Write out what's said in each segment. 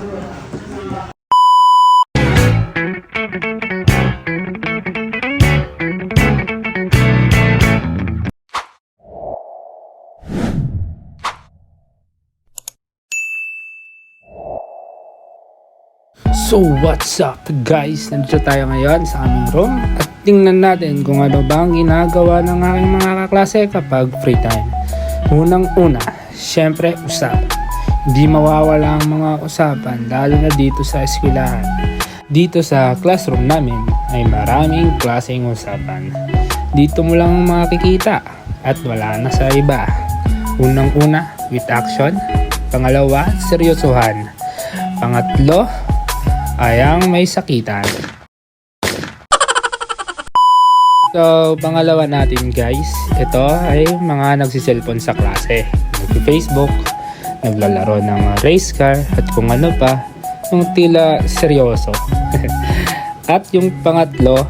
So what's up guys? Nandito tayo ngayon sa aming room at tingnan natin kung ano ba ang ginagawa ng aking mga kaklase kapag free time. Unang una, syempre usap. Hindi mawawala ang mga usapan lalo na dito sa eskwelahan. Dito sa classroom namin ay maraming klaseng usapan. Dito mo lang makikita at wala na sa iba. Unang una, with action. Pangalawa, seryosohan. Pangatlo, ay ang may sakitan. So, pangalawa natin guys, ito ay mga nagsiselfon sa klase. Nag-Facebook, naglalaro ng race car, at kung ano pa, yung tila seryoso. at yung pangatlo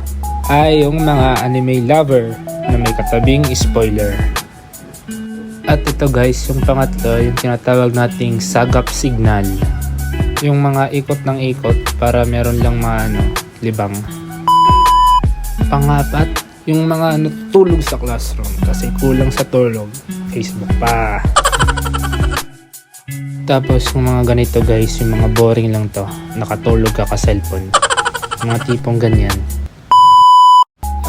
ay yung mga anime lover na may katabing spoiler. At ito guys, yung pangatlo, yung tinatawag nating sagap signal yung mga ikot ng ikot para meron lang mga ano, libang. Pangapat, yung mga natutulog sa classroom kasi kulang sa tulog. Facebook pa. Tapos yung mga ganito guys, yung mga boring lang to. Nakatulog ka ka cellphone. Mga tipong ganyan.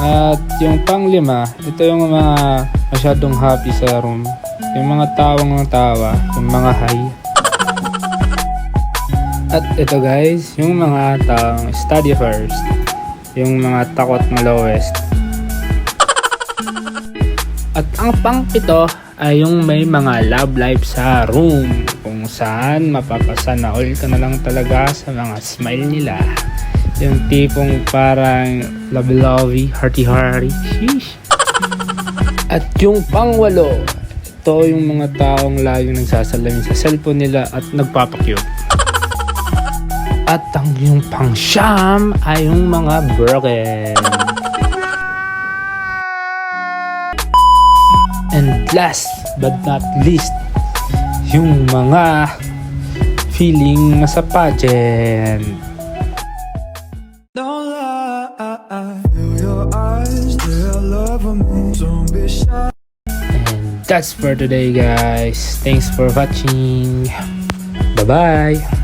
At yung panglima, ito yung mga masyadong happy sa room. Yung mga tawang ng tawa, yung mga high. At ito guys, yung mga taong study first. Yung mga takot malowest. At ang pangpito ay yung may mga love life sa room. Kung saan mapapasa na all ka na lang talaga sa mga smile nila. Yung tipong parang lovey-lovey, hearty-hearty. Sheesh. At yung pangwalo, ito yung mga taong laging nagsasalamin sa cellphone nila at nagpapakyut. At ang yung pang siyam ay yung mga broken. And last but not least, yung mga feeling nasa pageant. Don't lie, your eyes, loving me. Don't be shy. That's for today guys. Thanks for watching. Bye-bye.